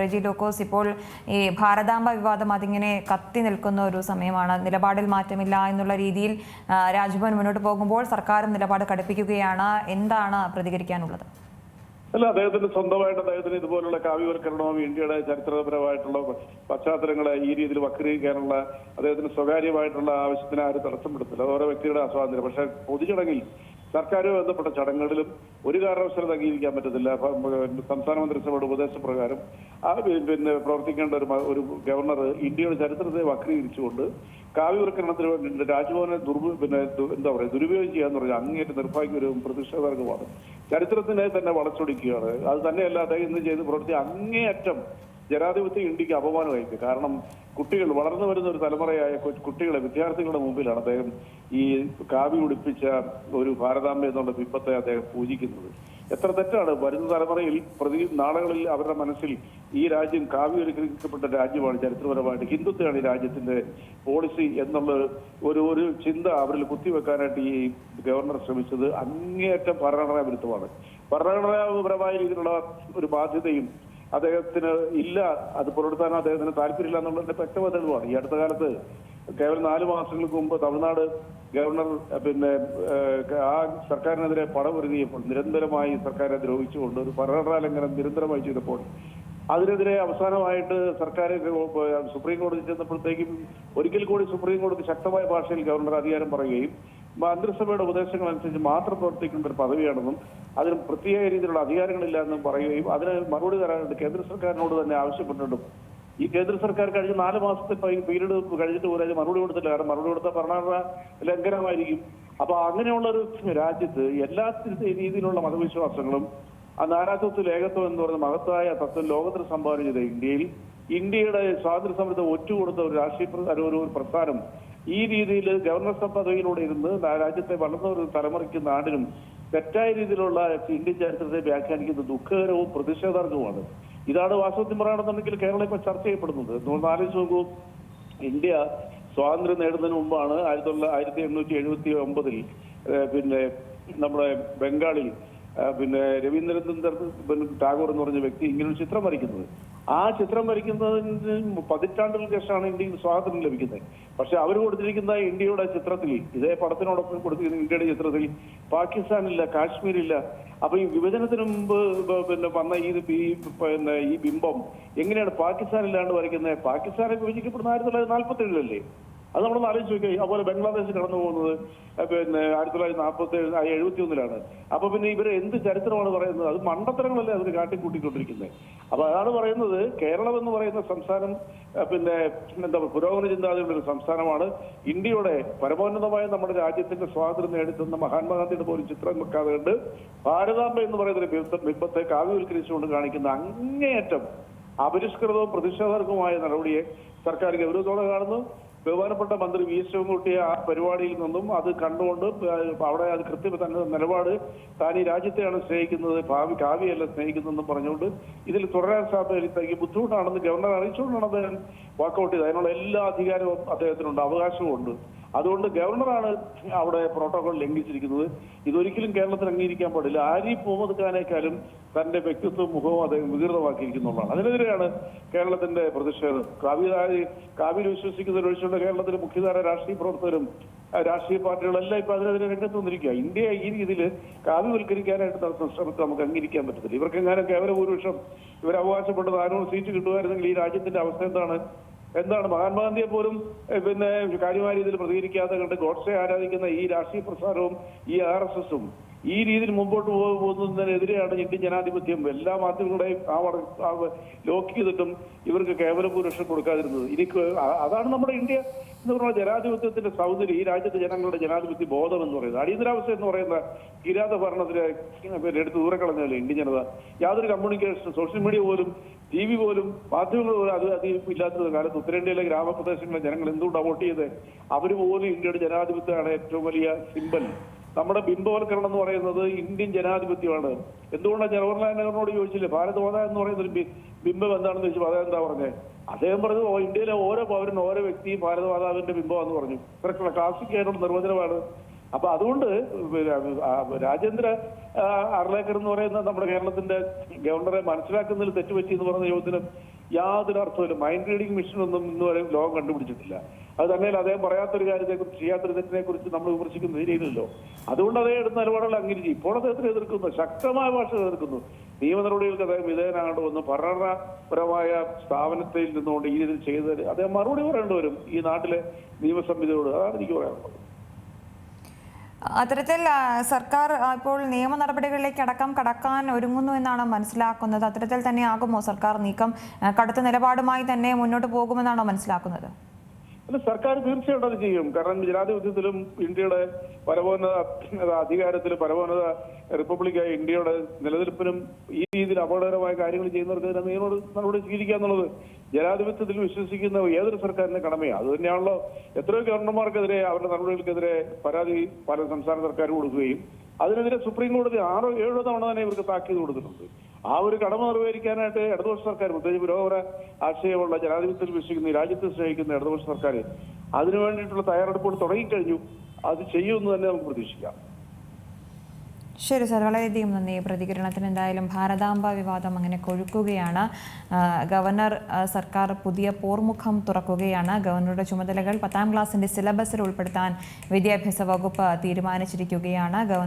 റെജി ലോക്കോസ് ഇപ്പോൾ ഈ ഭാരതാംബ വിവാദം അതിങ്ങനെ കത്തി നിൽക്കുന്ന ഒരു സമയമാണ്. നിലപാടിൽ മാറ്റമില്ല എന്നുള്ള രീതിയിൽ രാജ്ഭവൻ മുന്നോട്ട് പോകുമ്പോൾ സർക്കാരും നിലപാട് കടുപ്പിക്കുകയാണ്. എന്താണ് പ്രതികരിക്കാനുള്ളത്? അല്ല അദ്ദേഹത്തിന് സ്വന്തമായിട്ട് അദ്ദേഹത്തിന് ഇതുപോലുള്ള കാവ്യവൽക്കരണവും ഇന്ത്യയുടെ ചരിത്രപരമായിട്ടുള്ള പശ്ചാത്തലങ്ങളെ ഈ രീതിയിൽ വക്രീകരിക്കാനുള്ള അദ്ദേഹത്തിന് സ്വകാര്യമായിട്ടുള്ള ആവശ്യത്തിന് ആരും തടസ്സപ്പെടുത്തില്ല. ഓരോ വ്യക്തിയുടെ സ്വാതന്ത്ര്യം പക്ഷേ പൊതുചടങ്ങിൽ സർക്കാരുമായി ബന്ധപ്പെട്ട ചടങ്ങുകളിലും ഒരു കാരണവശാലും അംഗീകരിക്കാൻ പറ്റത്തില്ല. സംസ്ഥാന മന്ത്രിസഭയുടെ ഉപദേശപ്രകാരം ആ പിന്നെ പ്രവർത്തിക്കേണ്ട ഒരു ഒരു ഗവർണർ ഇന്ത്യയുടെ ചരിത്രത്തെ വക്രീകരിച്ചുകൊണ്ട് കാവ്യവൽക്കരണത്തിന് വേണ്ടി രാജ്ഭവനെ ദുർബ പിന്നെ എന്താ പറയുക ദുരുപയോഗം ചെയ്യാന്ന് പറഞ്ഞാൽ അങ്ങേറ്റ നിർഭാഗ്യകരവും പ്രതിഷേധകരവുമാണ്. ചരിത്രത്തിനെ തന്നെ വളച്ചൊടിക്കുകയാണ്. അത് തന്നെയല്ല അദ്ദേഹം ഇന്ന് ചെയ്ത് പ്രവർത്തി അങ്ങേയറ്റം ജനാധിപത്യ ഇന്ത്യയ്ക്ക് അപമാനമായിരിക്കും. കാരണം കുട്ടികൾ വളർന്നു വരുന്ന ഒരു തലമുറയായ കുട്ടികളെ വിദ്യാർത്ഥികളുടെ മുമ്പിലാണ് അദ്ദേഹം ഈ കാവി ഉടിപ്പിച്ച ഒരു ഭാരതാംബ എന്നുള്ള ബിംബത്തെ അദ്ദേഹം പൂജിക്കുന്നത്. എത്ര തെറ്റാണ്? വരുന്ന തലമുറയിൽ പ്രതി നാളുകളിൽ അവരുടെ മനസ്സിൽ ഈ രാജ്യം കാവ്യവൽക്കരിക്കപ്പെട്ട രാജ്യമാണ് ചരിത്രപരമായിട്ട്. ഹിന്ദുത്വമാണ് ഈ രാജ്യത്തിന്റെ പോളിസി എന്നുള്ള ഒരു ഒരു ചിന്ത അവരിൽ കുത്തിവെക്കാനായിട്ട് ഈ ഗവർണർ ശ്രമിച്ചത് അങ്ങേയറ്റം ഭരണഘടനാ വിരുദ്ധമാണ്. ഭരണഘടനാപരമായ രീതിയിലുള്ള ഒരു ബാധ്യതയും അദ്ദേഹത്തിന് ഇല്ല അത് പുലർത്താൻ അദ്ദേഹത്തിന് താല്പര്യമില്ല എന്നുള്ളതിന്റെ വ്യക്തമായ തെളിവാണ് ഈ അടുത്ത കാലത്ത് കേവലം നാല് മാസങ്ങൾക്ക് മുമ്പ് തമിഴ്നാട് ഗവർണർ പിന്നെ ആ സർക്കാരിനെതിരെ പടപൊരുതിയപ്പോൾ നിരന്തരമായി സർക്കാരെ ദ്രോഹിച്ചുകൊണ്ട് ഒരു ഭരണഘടനാ ലംഘനം നിരന്തരമായി ചെയ്തപ്പോൾ അതിനെതിരെ അവസാനമായിട്ട് സർക്കാർ സുപ്രീം കോടതി ചെന്നപ്പോഴത്തേക്കും ഒരിക്കൽ കൂടി സുപ്രീം കോടതി ശക്തമായ ഭാഷയിൽ ഗവർണർ അധികാരം പറയുകയും മന്ത്രിസഭയുടെ ഉപദേശങ്ങൾ അനുസരിച്ച് മാത്രം പ്രവർത്തിക്കേണ്ട ഒരു പദവിയാണെന്നും അതിന് പ്രത്യേക രീതിയിലുള്ള അധികാരങ്ങളില്ല എന്നും പറയുകയും അതിന് മറുപടി തരാനായിട്ട് കേന്ദ്ര സർക്കാരിനോട് തന്നെ ആവശ്യപ്പെട്ടിട്ടും ഈ കേന്ദ്ര സർക്കാർ കഴിഞ്ഞ നാല് മാസത്തെ പീരീഡ് കഴിഞ്ഞിട്ട് പോലും അതിന് മറുപടി കൊടുത്തില്ല. കാരണം മറുപടി കൊടുത്ത ഭരണഘടന ലംഘനമായിരിക്കും. അപ്പൊ അങ്ങനെയുള്ള ഒരു രാജ്യത്ത് എല്ലാ രീതിയിലുള്ള മതവിശ്വാസങ്ങളും ആ നാനാത്വത്തിൽ ഏകത്വം എന്ന് പറയുന്ന മഹത്തായ തത്വം ലോകത്തിന് സംഭാവന ചെയ്ത ഇന്ത്യയിൽ ഇന്ത്യയുടെ സ്വാതന്ത്ര്യ സമരത്തെ ഒറ്റുകൊടുത്ത ഒരു രാഷ്ട്രീയ പ്രസ്ഥാനം ഈ രീതിയിൽ ഗവർണർ സഭ പദവിയിലൂടെ ഇരുന്ന് രാജ്യത്തെ വളർന്ന ഒരു തലമുറയ്ക്ക് നാടിനും തെറ്റായ രീതിയിലുള്ള ഇന്ത്യൻ ചരിത്രത്തെ വ്യാഖ്യാനിക്കുന്നത് ദുഃഖകരവും പ്രതിഷേധാർഹവുമാണ്. ഇതാണ് വാസ്തവത്തിൽ പറയുകയാണെന്നുണ്ടെങ്കിൽ കേരളം ഇപ്പൊ ചർച്ച ചെയ്യപ്പെടുന്നത്. ഒന്ന് നോക്കൂ ഇന്ത്യ സ്വാതന്ത്ര്യം നേടുന്നതിന് മുമ്പാണ് ആയിരത്തി തൊള്ളായിരത്തി എണ്ണൂറ്റി എഴുപത്തി ഒമ്പതിൽ പിന്നെ നമ്മുടെ ബംഗാളിൽ പിന്നെ രവീന്ദ്രനാഥ് ടാഗോർ എന്ന് പറഞ്ഞ വ്യക്തി ഇങ്ങനെ ഒരു ചിത്രം വരയ്ക്കുന്നത്. ആ ചിത്രം വരയ്ക്കുന്നതിന് പതിറ്റാണ്ടുകൾക്ക് ശേഷമാണ് ഇന്ത്യയ്ക്ക് സ്വാതന്ത്ര്യം ലഭിക്കുന്നത്. പക്ഷെ അവർ കൊടുത്തിരിക്കുന്ന ഇന്ത്യയുടെ ചിത്രത്തിൽ ഇതേ പടത്തിനോടൊപ്പം കൊടുത്തിരിക്കുന്ന ഇന്ത്യയുടെ ചിത്രത്തിൽ പാകിസ്ഥാനില്ല കാശ്മീരില്ല. അപ്പൊ ഈ വിഭജനത്തിന് മുമ്പ് പിന്നെ വന്ന ഈ പിന്നെ ഈ ബിംബം എങ്ങനെയാണ് പാകിസ്ഥാനില്ലാണ്ട് വരയ്ക്കുന്നത്? പാകിസ്ഥാനെ വിഭജിക്കപ്പെടുന്ന ആയിരത്തി തൊള്ളായിരത്തി നാല്പത്തി ഏഴിലല്ലേ അത് നമ്മളൊന്ന് ആലോചിച്ച് നോക്കി. അതുപോലെ ബംഗ്ലാദേശ് കടന്നു പോകുന്നത് പിന്നെ ആയിരത്തി തൊള്ളായിരത്തി നാൽപ്പത്തി എഴുപത്തി ഒന്നിലാണ് അപ്പൊ പിന്നെ ഇവർ എന്ത് ചരിത്രമാണ് പറയുന്നത്? അത് മണ്ടത്തരങ്ങളല്ലേ അതിന് കാട്ടിക്കൂട്ടിക്കൊണ്ടിരിക്കുന്നത് അപ്പൊ അതാണ് പറയുന്നത്. കേരളം എന്ന് പറയുന്ന സംസ്ഥാനം പിന്നെ എന്താ പുരോഗമന ചിന്താഗതിയുള്ള ഒരു സംസ്ഥാനമാണ്. ഇന്ത്യയുടെ പരമോന്നതമായ നമ്മുടെ രാജ്യത്തിന്റെ സ്വാതന്ത്ര്യം നേടിത്തന്ന മഹാത്മാഗാന്ധിയുടെ പോലും ചിത്രം വെക്കാതെ കണ്ട് ഭാരതാംബ എന്ന് പറയുന്ന ബിംബത്തെ കാവ്യവൽക്കരിച്ചുകൊണ്ട് കാണിക്കുന്ന അങ്ങേയറ്റം അപരിഷ്കൃതവും പ്രതിഷേധാർഹവുമായ നടപടിയെ സർക്കാർ ഗൗരവത്തോടെ കാണുന്നു. ബഹുമാനപ്പെട്ട മന്ത്രി വി എസ് ശിവൻകുട്ടിയെ ആ പരിപാടിയിൽ നിന്നും അത് കണ്ടുകൊണ്ട് അവിടെ അത് കൃത്യം തന്നെ നിലപാട് താൻ ഈ രാജ്യത്തെയാണ് സ്നേഹിക്കുന്നത് ഭാവി കാവ്യയല്ല സ്നേഹിക്കുന്നതെന്നും പറഞ്ഞുകൊണ്ട് ഇതിൽ തുടരാൻ സാധ്യത ബുദ്ധിമുട്ടാണെന്ന് ഗവർണർ അറിയിച്ചുകൊണ്ടാണ് അദ്ദേഹം വാക്കൗട്ട് ചെയ്തത്. അതിനുള്ള എല്ലാ അധികാരവും അദ്ദേഹത്തിനുണ്ട് അവകാശവും ഉണ്ട് അതുകൊണ്ട് ഗവർണറാണ് അവിടെ പ്രോട്ടോകോൾ ലംഘിച്ചിരിക്കുന്നത്. ഇതൊരിക്കലും കേരളത്തിൽ അംഗീകരിക്കാൻ പാടില്ല. ആരിഫ് മുഹമ്മദ് ഖാനേക്കാളും തന്റെ വ്യക്തിത്വവും മുഖവും അദ്ദേഹം വികൃതമാക്കിയിരിക്കുന്നുള്ളതാണ്. അതിനെതിരെയാണ് കേരളത്തിന്റെ പ്രതിഷേധം. കാവ്യ കാവ്യയിൽ വിശ്വസിക്കുന്നവർ ഒഴിച്ചുകൊണ്ട് കേരളത്തിലെ മുഖ്യധാര രാഷ്ട്രീയ പ്രവർത്തകരും രാഷ്ട്രീയ പാർട്ടികളെല്ലാം ഇപ്പൊ അതിനെതിരെ രംഗത്ത് വന്നിരിക്കുക ഇന്ത്യ ഈ രീതിയിൽ കാവ്യവൽക്കരിക്കാനായിട്ട് നടത്തുന്ന ശ്രമത്തെ നമുക്ക് അംഗീകരിക്കാൻ പറ്റത്തില്ല. ഇവർക്ക് എങ്ങാനും കേവല ഭൂരിപക്ഷം ഇവർ അവകാശപ്പെട്ടത് നാനൂറ് സീറ്റ് കിട്ടുമായിരുന്നെങ്കിൽ ഈ രാജ്യത്തിന്റെ അവസ്ഥ എന്താണ്? എന്താണ്? മഹാത്മാഗാന്ധിയെ പോലും പിന്നെ കാര്യമായ രീതിയിൽ പ്രതികരിക്കാതെ കണ്ട് ഗോഡ്സെ ആരാധിക്കുന്ന ഈ രാഷ്ട്രീയ പ്രസ്ഥാനവും ഈ ആർ എസ് എസും ഈ രീതിയിൽ മുമ്പോട്ട് പോകുന്നതിനെതിരെയാണ് ഇന്ത്യൻ ജനാധിപത്യം എല്ലാ മാധ്യമങ്ങളുടെയും ആ ലോക്ക് ചെയ്തിട്ടും ഇവർക്ക് കേവല ഭൂരിപക്ഷം കൊടുക്കാതിരുന്നത്. എനിക്ക് അതാണ് നമ്മുടെ ഇന്ത്യ എന്ന് പറഞ്ഞ ജനാധിപത്യത്തിന്റെ സൗന്ദര്യം ഈ രാജ്യത്തെ ജനങ്ങളുടെ ജനാധിപത്യ ബോധം എന്ന് പറയുന്നത്. അടിയന്തരാവസ്ഥ എന്ന് പറയുന്ന കിരാത ഭരണത്തിലെ എടുത്ത് ദൂരക്കളഞ്ഞല്ലേ ഇന്ത്യൻ ജനത യാതൊരു കമ്മ്യൂണിക്കേഷൻ സോഷ്യൽ മീഡിയ പോലും ടി വി പോലും മാധ്യമങ്ങൾ പോലും അത് അധികം ഇല്ലാത്ത കാലത്ത് ഉത്തരേന്ത്യയിലെ ഗ്രാമപ്രദേശങ്ങളിലെ ജനങ്ങൾ എന്തുകൊണ്ടാണ് വോട്ട് ചെയ്തത് അവർ പോലും ഇന്ത്യയുടെ ജനാധിപത്യമാണ് ഏറ്റവും വലിയ സിമ്പൽ നമ്മുടെ ബിംബവൽക്കരണം എന്ന് പറയുന്നത് ഇന്ത്യൻ ജനാധിപത്യമാണ്. എന്തുകൊണ്ടാണ് ജവഹർലാൽ നെഹ്റുവിനോട് ചോദിച്ചില്ലേ? ഭാരതമാത എന്ന് പറയുന്ന ഒരു ബിംബം എന്താണെന്ന് ചോദിച്ചു? അദ്ദേഹം എന്താ പറഞ്ഞത് അദ്ദേഹം പറഞ്ഞു "ഓ, ഇന്ത്യയിലെ ഓരോ പൗരനും ഓരോ വ്യക്തിയും ഭാരതമാതാവിന്റെ ബിംബമാണെന്ന് പറഞ്ഞു. ഇത്ര ക്ലാസിക് ആയിട്ടുള്ള നിർവചനമാണ് അപ്പൊ അതുകൊണ്ട് രാജേന്ദ്ര അർലേക്കർ എന്ന് പറയുന്ന നമ്മുടെ കേരളത്തിന്റെ ഗവർണറെ മനസ്സിലാക്കുന്നതിൽ തെറ്റുപറ്റി എന്ന് പറയുന്ന ചോദ്യത്തിന് യാതൊരു അർത്ഥമില്ല മൈൻഡ് റീഡിംഗ് മെഷീൻ ഒന്നും ഇന്ന് വരെ ലോകം കണ്ടുപിടിച്ചിട്ടില്ല. അത് തന്നെയല്ല അദ്ദേഹം പറയാത്തൊരു കാര്യത്തെ കുറിച്ച് ചെയ്യാത്തൊരു തെറ്റിനെ കുറിച്ച് നമ്മൾ വിമർശിക്കുന്ന രീതിയിലല്ലോ. അതുകൊണ്ട് അദ്ദേഹം എടുത്ത നിലപാടുകൾ അംഗീകരിച്ചു ഇപ്പോൾ അദ്ദേഹത്തിന് എതിർക്കുന്നു ശക്തമായ ഭാഷ എതിർക്കുന്നു. നിയമ നടപടികൾക്ക് അദ്ദേഹം വിധേയനാകേണ്ട ഒന്ന് ഭരണപരമായ സ്ഥാപനത്തിൽ നിന്നുകൊണ്ട് ഈ രീതിയിൽ ചെയ്തത് അദ്ദേഹം മറുപടി പറയേണ്ടി വരും ഈ നാട്ടിലെ നിയമസംഹിതയോട്. അതാണ് എനിക്ക് പറയാനുള്ളത്. അത്തരത്തിൽ സർക്കാർ ഇപ്പോൾ നിയമ നടപടികളിലേക്ക് അടക്കം കടക്കാൻ ഒരുങ്ങുന്നു എന്നാണ് മനസ്സിലാക്കുന്നത്. അത്തരത്തിൽ തന്നെ ആകുമോ സർക്കാർ നീക്കം? കടുത്ത നിലപാടുമായി തന്നെ മുന്നോട്ട് പോകുമെന്നാണോ മനസ്സിലാക്കുന്നത്? അല്ല സർക്കാർ തീർച്ചയായിട്ടും അത് ചെയ്യും. കാരണം ജനാധിപത്യത്തിലും ഇന്ത്യയുടെ പരമോന്നത അധികാരത്തിലും പരമോന്നത റിപ്പബ്ലിക്കായ ഇന്ത്യയുടെ നിലനിൽപ്പിനും ഈ രീതിയിൽ അപകടകരമായ കാര്യങ്ങൾ ചെയ്യുന്നവർക്ക് നിയമോട് നടപടി സ്വീകരിക്കുക എന്നുള്ളത് ജനാധിപത്യത്തിൽ വിശ്വസിക്കുന്ന ഏതൊരു സർക്കാരിന്റെ കടമയാണ് അത് തന്നെയാണല്ലോ എത്രയോ ഗവർണർമാർക്കെതിരെ അവരുടെ നടപടികൾക്കെതിരെ പരാതി പല സംസ്ഥാന സർക്കാർ കൊടുക്കുകയും അതിനെതിരെ സുപ്രീം കോടതി ആറോ ഏഴോ തവണ തന്നെ ഇവർക്ക് താക്കീത് കൊടുത്തിട്ടുണ്ട്. ആ ഒരു കടമ നിർവഹിക്കാനായിട്ട് ഇടതുപക്ഷ സർക്കാർ പ്രത്യേകിച്ച് പുരോഗമന ആശയമുള്ള ജനാധിപത്യത്തിൽ വിശ്വസിക്കുന്ന രാജ്യത്തെ സ്നേഹിക്കുന്ന ഇടതുപക്ഷ സർക്കാർ അതിനു വേണ്ടിയിട്ടുള്ള തയ്യാറെടുപ്പുകൾ തുടങ്ങിക്കഴിഞ്ഞു. അത് ചെയ്യുമെന്ന് തന്നെ നമുക്ക് പ്രതീക്ഷിക്കാം. ശരി സാർ വളരെയധികം നന്ദി. പ്രതികരണത്തിന് എന്തായാലും ഭാരതാംബ വിവാദം അങ്ങനെ കൊഴുക്കുകയാണ്. ഗവർണർ സർക്കാർ പുതിയ പോർമുഖം തുറക്കുകയാണ്. ഗവർണറുടെ ചുമതലകൾ പത്താം ക്ലാസ്സിന്റെ സിലബസിൽ ഉൾപ്പെടുത്താൻ വിദ്യാഭ്യാസ വകുപ്പ് തീരുമാനിച്ചിരിക്കുകയാണ്. ഗവർണർ